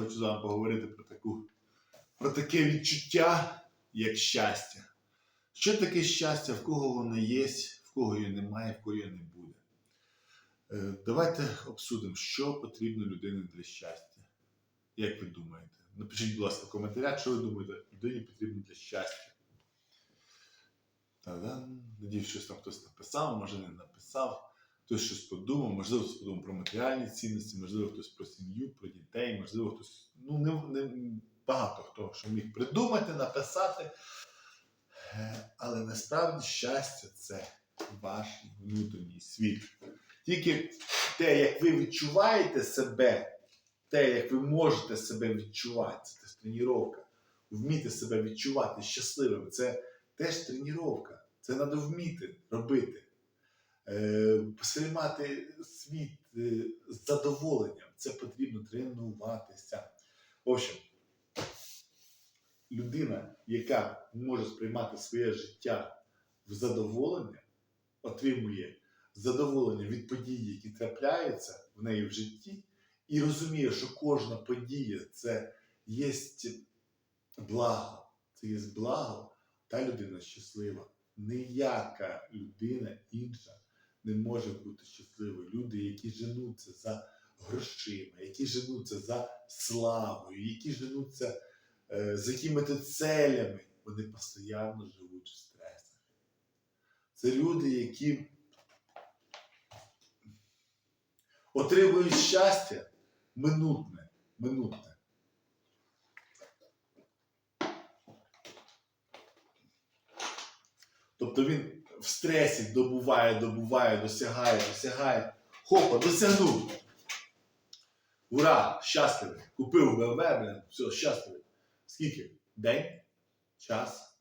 хочу з вами поговорити про таку, про таке відчуття, як щастя. Що таке щастя, в кого воно є, в кого його немає, в кого його не буде. Е, Давайте обсудимо, що потрібно людині для щастя. Як ви думаєте? Напишіть, будь ласка, в коментарях, що ви думаєте, людині потрібно для щастя. Та-дам. Надіюсь, щось там хтось написав, може не написав, хтось щось подумав, можливо, хтось подумав про матеріальні цінності, можливо, хтось про сім'ю, про дітей, можливо, хтось. Ну, не, не багато хто що міг придумати, написати. Е, Але насправді щастя це ваш внутрішній світ. Тільки те, як ви відчуваєте себе, те, як ви можете себе відчувати, це тренування. Вміти себе відчувати щасливим, це теж тренування. Це треба вміти робити. Е, сприймати світ е, з задоволенням. Це потрібно тренуватися. В общем, людина, яка може сприймати своє життя в задоволення, отримує задоволення від подій, які трапляються в неї в житті, і розуміє, що кожна подія це є благо. Це є благо, та людина щаслива. Ніяка людина інша не може бути щасливою. Люди, які женуться за грошима, які женуться за славою, які женуться е, за якими-то целями, вони постійно живуть в стресах. Це люди, які отримують щастя минутне, минутне. Тобто він в стресі добуває, добуває, досягає, досягає. Хопа, досягнув. Ура! Щасливий. Купив БМВ, блин, все, щасливий. Скільки? День? Час?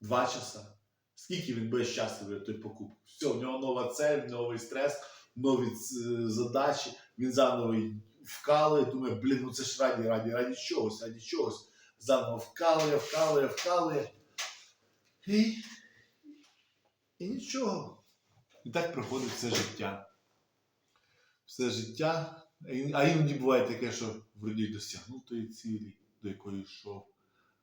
Два часа. Скільки він буде щасливий той покупки? Все, в нього нова цель, новий стрес, нові е, задачі. Він заново вкалує, думає, блін, ну це ж раді, раді, раді чогось, раді чогось. Заново вкалує, вкалує, вкалує. І, і нічого. І так проходить все життя. Все життя. А іноді буває таке, що вроді досягнув тої цілі, до якої йшов.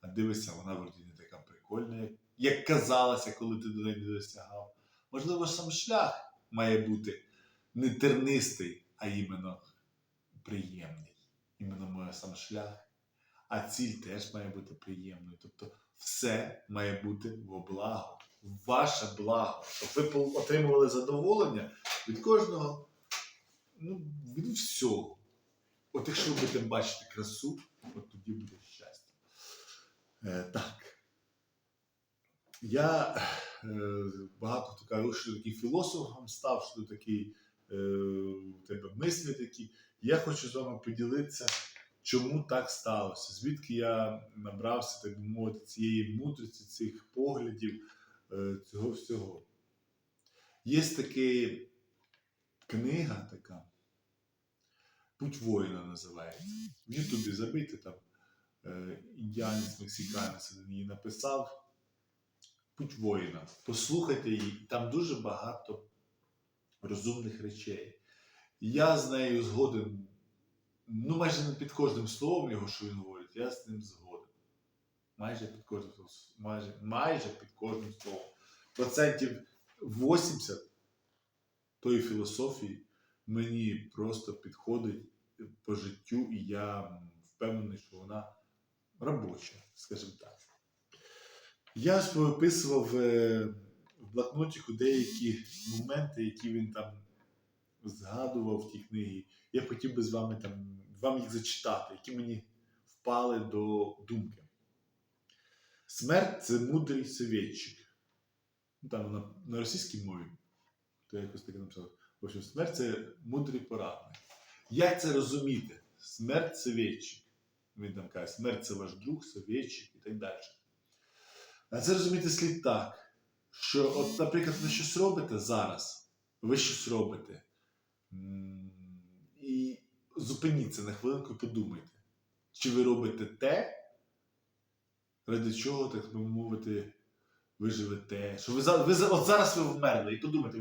А дивишся, вона вроді не така прикольна, як, казалося, коли ти до неї не досягав. Можливо, сам шлях має бути не тернистий, а іменно приємний. Іменно моє сам шлях. А ціль теж має бути приємною. Тобто все має бути во благо, ваше благо. Щоб ви отримували задоволення від кожного, ну, від всього. От якщо ви будете бачити красу, от тоді буде щастя. Е, так. Я е, багато хто каже, що такий філософом став, що такий е, у тебе мислі такі. Я хочу з вами поділитися, чому так сталося, звідки я набрався, так би мовити, цієї мудрості, цих поглядів, е, цього всього. Є така книга така, Путь воїна називається. В Ютубі забити там е, індіанець, мексиканець один її написав. Путь воїна. Послухайте її, там дуже багато розумних речей. Я з нею згоден, ну майже під кожним словом його, що він говорить, я з ним згоден. Майже під кожним. Майже, майже під кожним словом. Процентів 80 тої філософії мені просто підходить по життю, і я впевнений, що вона робоча, скажімо так. Я ж виписував е, в блокнотику деякі моменти, які він там згадував в тій книгі. Я хотів би з вами там вам їх зачитати, які мені впали до думки. Смерть це мудрий совєтчик. Ну, там на, на російській мові, то я якось таке написав. В общем, смерть це мудрий порадник. Як це розуміти? Смерть совєтчик. Він там каже, смерть це ваш друг, совєтчик і так далі. А це розуміти слід так, що, от, наприклад, ви щось робите зараз, ви щось робите. І зупиніться на хвилинку і подумайте, чи ви робите те, ради чого, так би мовити, ви живете. Що ви, ви, от зараз ви вмерли, і подумайте,